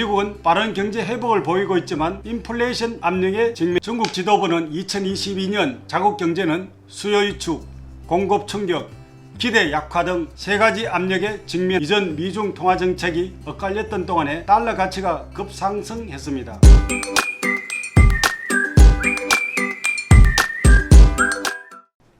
미국은 빠른 경제 회복을 보이고 있지만 인플레이션 압력에 직면 중국 지도부는 2022년 자국 경제는 수요 위축, 공급 충격, 기대 약화 등 세 가지 압력에 직면 이전 미중 통화 정책이 엇갈렸던 동안에 달러 가치가 급상승했습니다.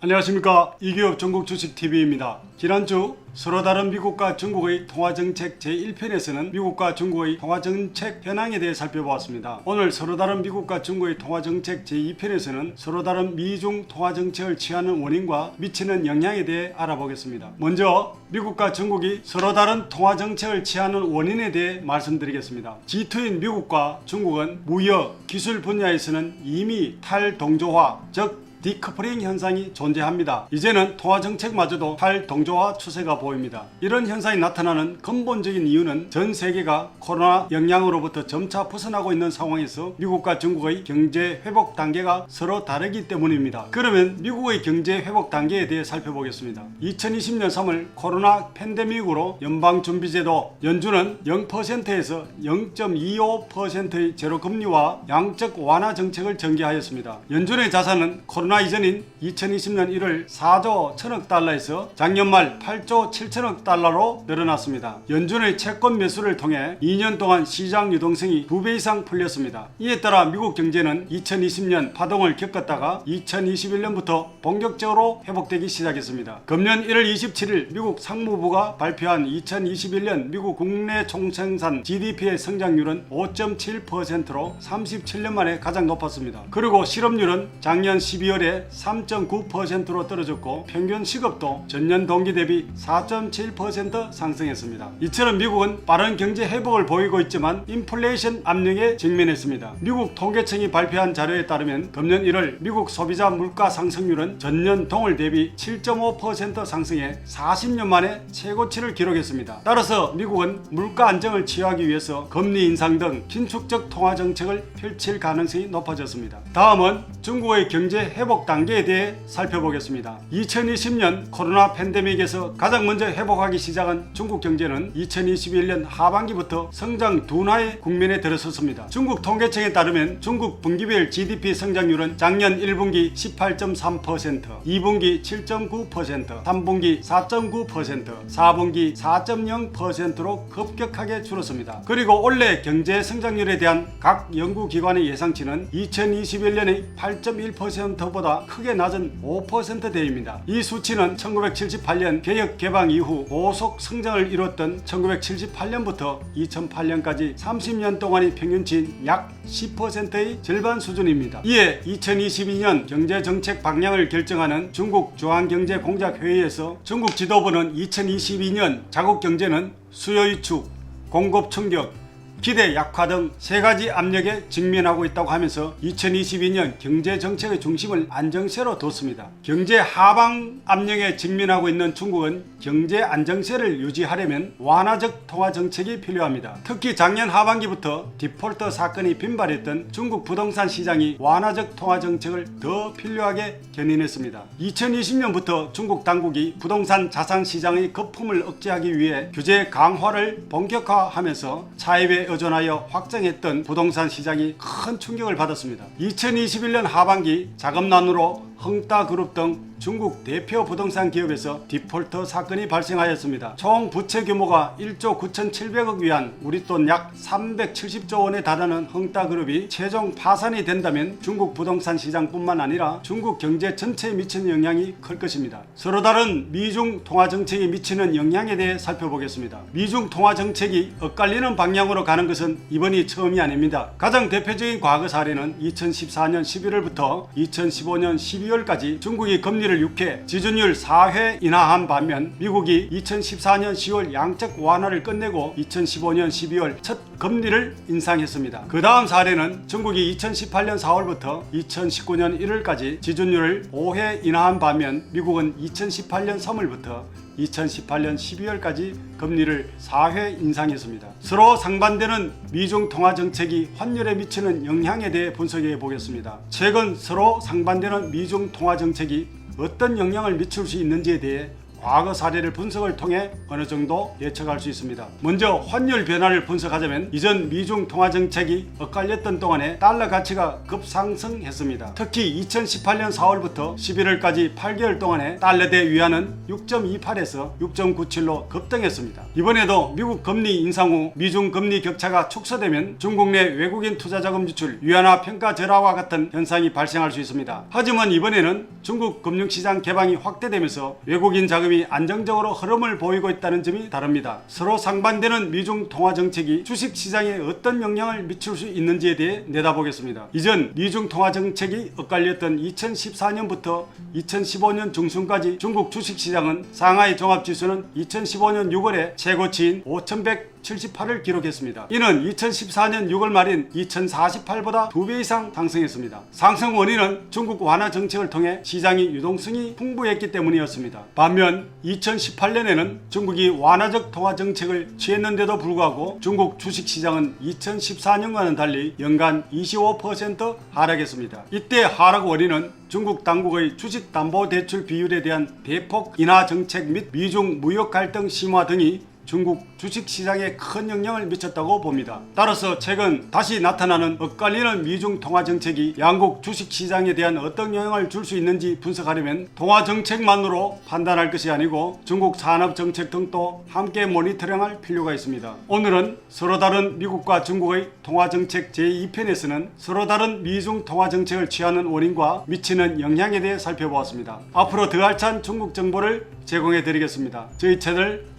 안녕하십니까 이기업 전국 주식 TV입니다. 지난주 서로 다른 미국과 중국의 통화 정책 제1편에서는 미국과 중국의 통화 정책 현황에 대해 살펴보았습니다. 오늘 서로 다른 미국과 중국의 통화 정책 제2편에서는 서로 다른 미중 통화 정책을 취하는 원인과 미치는 영향에 대해 알아보겠습니다. 먼저 미국과 중국이 서로 다른 통화 정책을 취하는 원인에 대해 말씀드리겠습니다. G2인 미국과 중국은 무역, 기술 분야에서는 이미 탈동조화, 즉 디커플링 현상이 존재합니다. 이제는 통화 정책마저도 탈동조화 추세가 보입니다. 이런 현상이 나타나는 근본적인 이유는 전 세계가 코로나 영향으로부터 점차 벗어나고 있는 상황에서 미국과 중국의 경제 회복 단계가 서로 다르기 때문입니다. 그러면 미국의 경제 회복 단계에 대해 살펴보겠습니다. 2020년 3월 코로나 팬데믹으로 연방준비제도 연준은 0%에서 0.25%의 제로 금리와 양적 완화 정책을 전개하였습니다. 연준의 자산은 코로나 이전인 2020년 1월 4조 1000억 달러에서 작년 말 8조 7천억 달러로 늘어났습니다. 연준의 채권 매수를 통해 2년 동안 시장 유동성이 2배 이상 풀렸습니다. 이에 따라 미국 경제는 2020년 파동을 겪었다가 2021년부터 본격적으로 회복되기 시작했습니다. 금년 1월 27일 미국 상무부가 발표한 2021년 미국 국내 총생산 GDP의 성장률은 5.7%로 37년 만에 가장 높았습니다. 그리고 실업률은 작년 12월 에 3.9%로 떨어졌고 평균 시급도 전년 동기 대비 4.7% 상승했습니다. 이처럼 미국은 빠른 경제 회복을 보이고 있지만 인플레이션 압력에 직면했습니다. 미국 통계청이 발표한 자료에 따르면 금년 1월 미국 소비자 물가 상승률은 전년 동월 대비 7.5% 상승해 40년 만에 최고치를 기록했습니다. 따라서 미국은 물가 안정을 취하기 위해서 금리 인상 등 긴축적 통화 정책을 펼칠 가능성이 높아졌습니다. 다음은 중국의 경제 회복 단계에 대해 살펴보겠습니다. 2020년 코로나 팬데믹에서 가장 먼저 회복하기 시작한 중국 경제는 2021년 하반기부터 성장 둔화의 국면에 들어섰습니다. 중국 통계청에 따르면 중국 분기별 GDP 성장률은 작년 1분기 18.3%, 2분기 7.9%, 3분기 4.9%, 4분기 4.0%로 급격하게 줄었습니다. 그리고 올해 경제 성장률에 대한 각 연구기관의 예상치는 2021년의 8.1%보다 크게 낮은 5%대입니다. 이 수치는 1978년 개혁 개방 이후 고속 성장을 이뤘던 1978년부터 2008년까지 30년 동안의 평균치인 약 10%의 절반 수준입니다. 이에 2022년 경제 정책 방향을 결정하는 중국 중앙경제공작회의에서 중국 지도부는 2022년 자국 경제는 수요 위축, 공급 충격, 기대 약화 등 세 가지 압력에 직면하고 있다고 하면서 2022년 경제 정책의 중심을 안정세로 뒀습니다. 경제 하방 압력에 직면하고 있는 중국은 경제 안정세를 유지하려면 완화적 통화 정책이 필요합니다. 특히 작년 하반기부터 디폴터 사건이 빈발했던 중국 부동산 시장이 완화적 통화 정책을 더 필요하게 견인했습니다. 2020년부터 중국 당국이 부동산 자산 시장의 거품을 억제하기 위해 규제 강화를 본격화하면서 차입에 의존하여 확장했던 부동산 시장이 큰 충격을 받았습니다. 2021년 하반기 자금난으로 헝따그룹 등 중국 대표 부동산 기업에서 디폴터 사건이 발생하였습니다. 총 부채 규모가 1조 9,700억 위안, 우리 돈 약 370조 원에 달하는 헝따그룹이 최종 파산이 된다면 중국 부동산 시장뿐만 아니라 중국 경제 전체에 미치는 영향이 클 것입니다. 서로 다른 미중 통화 정책이 미치는 영향에 대해 살펴보겠습니다. 미중 통화 정책이 엇갈리는 방향으로 가는 것은 이번이 처음이 아닙니다. 가장 대표적인 과거 사례는 2014년 11월부터 2015년 12월 까지 중국이 금리를 6회, 지준율 4회 인하한 반면 미국이 2014년 10월 양적 완화를 끝내고 2015년 12월 첫 금리를 인상했습니다. 그 다음 사례는 중국이 2018년 4월부터 2019년 1월까지 지준율을 5회 인하한 반면 미국은 2018년 3월부터 2018년 12월까지 금리를 4회 인상했습니다. 서로 상반되는 미중 통화 정책이 환율에 미치는 영향에 대해 분석해 보겠습니다. 최근 서로 상반되는 미중 통화 정책이 어떤 영향을 미칠 수 있는지에 대해 과거 사례를 분석을 통해 어느 정도 예측할 수 있습니다. 먼저 환율 변화를 분석하자면 이전 미중 통화 정책이 엇갈렸던 동안에 달러 가치가 급상승했습니다. 특히 2018년 4월부터 11월까지 8개월 동안에 달러 대 위안은 6.28에서 6.97로 급등했습니다. 이번에도 미국 금리 인상 후 미중 금리 격차가 축소되면 중국 내 외국인 투자 자금 유출, 위안화 평가 절하와 같은 현상이 발생할 수 있습니다. 하지만 이번에는 중국 금융시장 개방이 확대되면서 외국인 자금 이 안정적으로 흐름을 보이고 있다는 점이 다릅니다. 서로 상반되는 미중 통화 정책이 주식 시장에 어떤 영향을 미칠 수 있는지에 대해 내다보겠습니다. 이전 미중 통화 정책이 엇갈렸던 2014년부터 2015년 중순까지 중국 주식 시장은 상하이 종합 지수는 2015년 6월에 최고치인 5,100 78을 기록했습니다. 이는 2014년 6월 말인 2048보다 2배 이상 상승했습니다. 상승 원인은 중국 완화 정책을 통해 시장이 유동성이 풍부했기 때문이었습니다. 반면 2018년에는 중국이 완화적 통화 정책을 취했는데도 불구하고 중국 주식 시장은 2014년과는 달리 연간 25% 하락했습니다. 이때 하락 원인은 중국 당국의 주식 담보 대출 비율에 대한 대폭 인하 정책 및 미중 무역 갈등 심화 등이 중국 주식 시장에 큰 영향을 미쳤다고 봅니다. 따라서 최근 다시 나타나는 엇갈리는 미중 통화 정책이 양국 주식 시장에 대한 어떤 영향을 줄 수 있는지 분석하려면 통화 정책만으로 판단할 것이 아니고 중국 산업 정책 등도 함께 모니터링할 필요가 있습니다. 오늘은 서로 다른 미국과 중국의 통화 정책 제2편에서는 서로 다른 미중 통화 정책을 취하는 원인과 미치는 영향에 대해 살펴보았습니다. 앞으로 더 알찬 중국 정보를 제공해 드리겠습니다. 저희 채널